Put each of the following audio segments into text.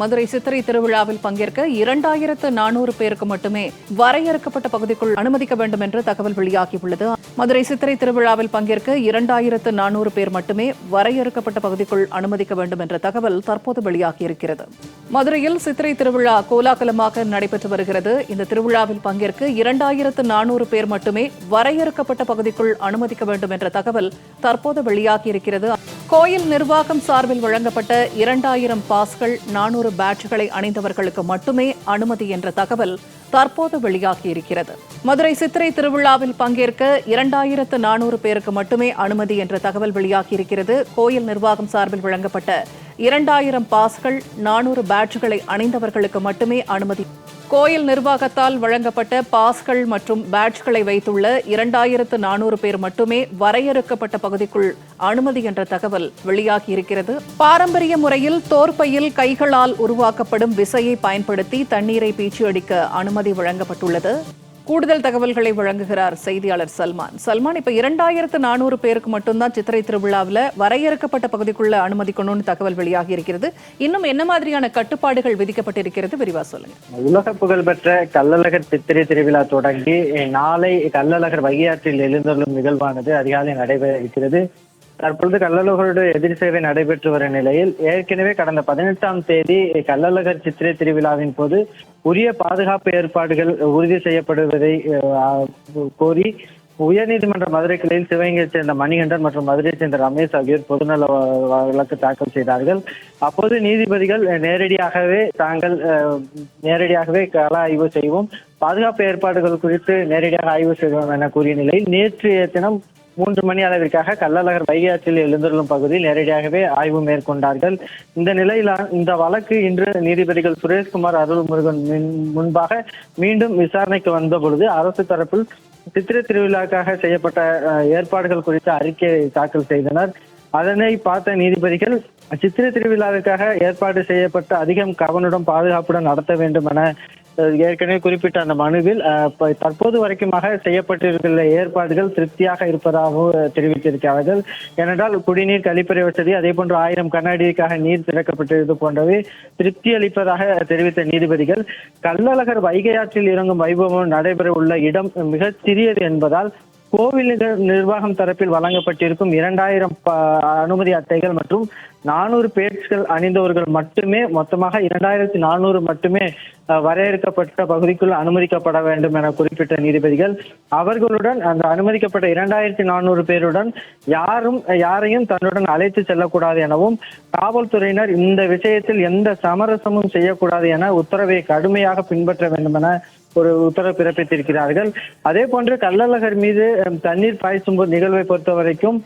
மதுரை சித்திரை திருவிழாவில் பங்கேற்க இரண்டாயிரத்து நானூறு பேருக்கு மட்டுமே வரையறுக்கப்பட்ட பகுதிக்குள் அனுமதிக்க வேண்டும் என்று தகவல் வெளியாகியுள்ளது. மதுரை சித்திரை திருவிழாவில் பங்கேற்க இரண்டாயிரத்து நானூறு பேர் மட்டுமே வரையறுக்கப்பட்ட பகுதிக்குள் அனுமதிக்க வேண்டும் என்ற தகவல் தற்போது வெளியாகியிருக்கிறது. மதுரையில் சித்திரை திருவிழா கோலாகலமாக நடைபெற்று வருகிறது. இந்த திருவிழாவில் பங்கேற்க இரண்டாயிரத்து நானூறு பேர் மட்டுமே வரையறுக்கப்பட்ட பகுதிக்குள் அனுமதிக்க வேண்டும் என்ற தகவல் தற்போது வெளியாகியிருக்கிறது. கோயில் நிர்வாகம் சார்பில் வழங்கப்பட்ட இரண்டாயிரம் பாஸ்கள் நானூறு பேட்ச்களை அணிந்தவர்களுக்கு மட்டுமே அனுமதி என்ற தகவல் தற்போது வெளியாகியிருக்கிறது. மதுரை சித்திரை திருவிழாவில் பங்கேற்க இரண்டாயிரத்து நானூறு பேருக்கு மட்டுமே அனுமதி என்ற தகவல் வெளியாகியிருக்கிறது. கோயில் நிர்வாகம் சார்பில் வழங்கப்பட்ட இரண்டாயிரம் பாஸ்கள் நானூறு பேட்ச்களை அணிந்தவர்களுக்கு மட்டுமே அனுமதி கோயில் நிர்வாகத்தால் வழங்கப்பட்ட பாஸ்கள் மற்றும் பேட்ஜ்களை வைத்துள்ள இரண்டாயிரத்து நானூறு பேர் மட்டுமே வரையறுக்கப்பட்ட பகுதிக்குள் அனுமதி என்ற தகவல் வெளியாகியிருக்கிறது பாரம்பரிய முறையில் தோற்பையில் கைகளால் உருவாக்கப்படும் விசையை பயன்படுத்தி தண்ணீரை பீச்சி அடிக்க அனுமதி வழங்கப்பட்டுள்ளது. கூடுதல் தகவல்களை வழங்குகிறார் செய்தியாளர் சல்மான். சல்மான் இப்ப இரண்டாயிரத்து நானூறு பேருக்கு மட்டும்தான் சித்திரை திருவிழாவில் வரையறுக்கப்பட்ட பகுதிக்குள்ள அனுமதிக்கணும்னு தகவல் வெளியாகி இருக்கிறது. இன்னும் என்ன மாதிரியான கட்டுப்பாடுகள் விதிக்கப்பட்டிருக்கிறது? விரிவா சொல்லுங்க. உலக புகழ்பெற்ற கள்ளழகர் சித்திரை திருவிழா தொடங்கி நாளை கள்ளழகர் வைகையாற்றில் எழுந்தருளும் நிகழ்வானது அதிகாலை நடைபெற இருக்கிறது. தற்பொழுது கள்ளழகருடைய எதிர் சேவை நடைபெற்று வரும் நிலையில் ஏற்கனவே கடந்த பதினெட்டாம் தேதி கள்ளழகர் சித்திரை திருவிழாவின் போது உரிய பாதுகாப்பு ஏற்பாடுகள் உறுதி செய்யப்படுவதை கோரி உயர்நீதிமன்ற மதுரை கிளையில் சிவகங்கையைச் சேர்ந்த மணிகண்டன் மற்றும் மதுரையைச் சேர்ந்த ரமேஷ் ஆகியோர் பொதுநல வழக்கு தாக்கல் செய்தார்கள். அப்போது நீதிபதிகள் நேரடியாகவே தாங்கள் அஹ், நேரடியாகவே கள ஆய்வு செய்வோம். பாதுகாப்பு ஏற்பாடுகள் குறித்து நேரடியாக ஆய்வு செய்வோம் என கூறிய நிலையில் நேற்றைய தினம் மூன்று மணி அளவிற்காக கள்ளழகர் வைகை ஆற்றில் எழுந்தருளும் பகுதியில் நேரடியாகவே ஆய்வு மேற்கொண்டார்கள். இந்த நிலையில் இந்த வழக்கு இன்று நீதிபதிகள் சுரேஷ்குமார் அருள்முருகன் முன்பாக மீண்டும் விசாரணைக்கு வந்த பொழுது அரசு தரப்பில் சித்திரை திருவிழாக்காக செய்யப்பட்ட அஹ், ஏற்பாடுகள் குறித்த அறிக்கையை தாக்கல் செய்தனர். அதனை பார்த்த நீதிபதிகள் சித்திரை திருவிழாவிற்காக ஏற்பாடு செய்யப்பட்ட அதிகம் கவனுடன் பாதுகாப்புடன் நடத்த வேண்டும் என ஏற்கனவே குறிப்பிட்ட அந்த மனுவில் தற்போது வரைக்குமாக செய்யப்பட்டிருக்கிற ஏற்பாடுகள் திருப்தியாக இருப்பதாகவும் தெரிவித்திருக்கிறார்கள். ஏனென்றால் குடிநீர் கழிப்பறை வசதி அதே போன்று ஆயிரம் கண்ணாடிக்காக நீர் திறக்கப்பட்டிருப்பது போன்றவை திருப்தி அளிப்பதாக தெரிவித்த நீதிபதிகள் கள்ளழகர் வைகை ஆற்றில் இறங்கும் வைபவம் நடைபெற உள்ள இடம் மிகச் சிறியது என்பதால் கோவில் நிர்வாகம் தரப்பில் வழங்கப்பட்டிருக்கும் இரண்டாயிரம் அனுமதி அட்டைகள் மற்றும் நானூறு பேட்ஸ்கள் அணிந்தவர்கள் மட்டுமே மொத்தமாக இரண்டாயிரத்தி நானூறு மட்டுமே வரையறுக்கப்பட்ட பகுதிக்குள் அனுமதிக்கப்பட வேண்டும் என குறிப்பிட்ட நீதிபதிகள் அவர்களுடன் அந்த அனுமதிக்கப்பட்ட இரண்டாயிரத்தி நானூறு பேருடன் யாரும் யாரையும் தன்னுடன் அழைத்து செல்லக்கூடாது எனவும் காவல்துறையினர் இந்த விஷயத்தில் எந்த சமரசமும் செய்யக்கூடாது என உத்தரவை கடுமையாக பின்பற்ற வேண்டும் என ஒரு உத்தரவு பிறப்பித்திருக்கிறார்கள். அதே போன்று கள்ளழகர் மீது தண்ணீர் பாய்ச்சும் நிகழ்வை பொறுத்த வரைக்கும்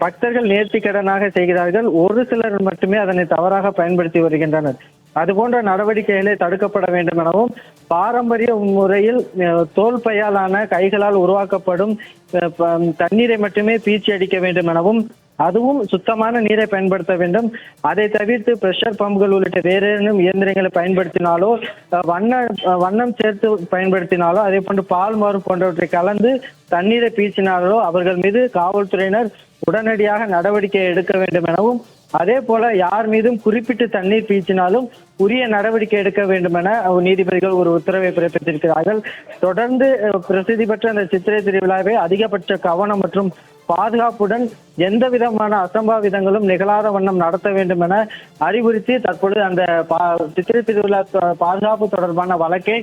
பக்தர்கள் நேர்த்தி கடனாக செய்கிறார்கள். ஒரு சிலர் மட்டுமே அதனை தவறாக பயன்படுத்தி வருகின்றனர். அது போன்ற நடவடிக்கைகளை தடுக்கப்பட வேண்டும் எனவும் பாரம்பரிய முறையில் தோல் பையாலான கைகளால் உருவாக்கப்படும் அஹ், தண்ணீரை மட்டுமே பீச்சி அடிக்க வேண்டும் எனவும் அதுவும் சுத்தமான நீரை பயன்படுத்த வேண்டும். அதை தவிர்த்து பிரஷர் பம்புகள் உள்ளிட்ட வேறேனும் ஏதேனும் இயந்திரங்களை பயன்படுத்தினாலோ அஹ், வண்ண அஹ், வண்ணம் சேர்த்து பயன்படுத்தினாலோ அதே போன்று பால் மாறு போன்றவற்றை கலந்து தண்ணீரை பீச்சினாலோ அவர்கள் மீது காவல்துறையினர் உடனடியாக நடவடிக்கை எடுக்க வேண்டும் எனவும் அதே போல யார் மீதும் குறிப்பிட்டு தண்ணீர் பீச்சினாலும் உரிய நடவடிக்கை எடுக்க வேண்டும் என நீதிபதிகள் ஒரு உத்தரவை பிறப்பித்திருக்கிறார்கள். தொடர்ந்து பிரசித்தி பெற்ற அந்த சித்திரை திருவிழாவை அதிகபட்ச கவனம் மற்றும் பாதுகாப்புடன் எந்த விதமான அசம்பாவிதங்களும் நிகழாத வண்ணம் நடத்த வேண்டும் என அறிவுறுத்தி தற்பொழுது அந்த பா- சித்திரை திருவிழா பாதுகாப்பு தொடர்பான வழக்கை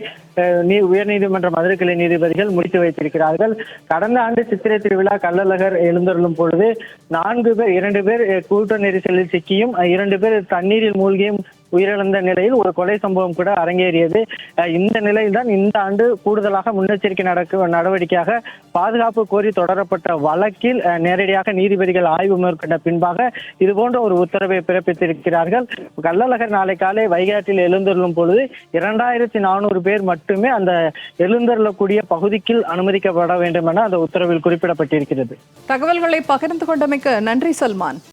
நீ உயர்நீதிமன்ற மதுரை கிளை நீதிபதிகள் முடித்து வைத்திருக்கிறார்கள். கடந்த ஆண்டு சித்திரை திருவிழா கள்ளழகர் எழுந்தருளும் பொழுது நான்கு பேர் இரண்டு பேர் கூட்ட நெரிசலில் சிக்கியும் இரண்டு பேர் தண்ணீரில் மூழ்கியும் உயிரிழந்த நிலையில் ஒரு கொலை சம்பவம் கூட அரங்கேறியது. இந்த நிலையில் தான் இந்த ஆண்டு கூடுதலாக முன்னெச்சரிக்கை நடக்க நடவடிக்கையாக பாதுகாப்பு கோரி தொடரப்பட்ட வழக்கில் நேரடியாக நீதிபதிகள் ஆய்வு மேற்கொண்ட பின்பாக இது போன்ற ஒரு உத்தரவை பிறப்பித்திருக்கிறார்கள். கள்ளழகர் நாளை காலை வைகாட்டில் எழுந்தருளும் பொழுது இரண்டாயிரத்தி நானூறு பேர் மட்டுமே அந்த எழுந்தருளக்கூடிய பகுதிக்கு அனுமதிக்கப்பட வேண்டும் என அந்த உத்தரவில் குறிப்பிடப்பட்டிருக்கிறது. தகவல்களை பகிர்ந்து கொண்டமைக்கு நன்றி சல்மான்.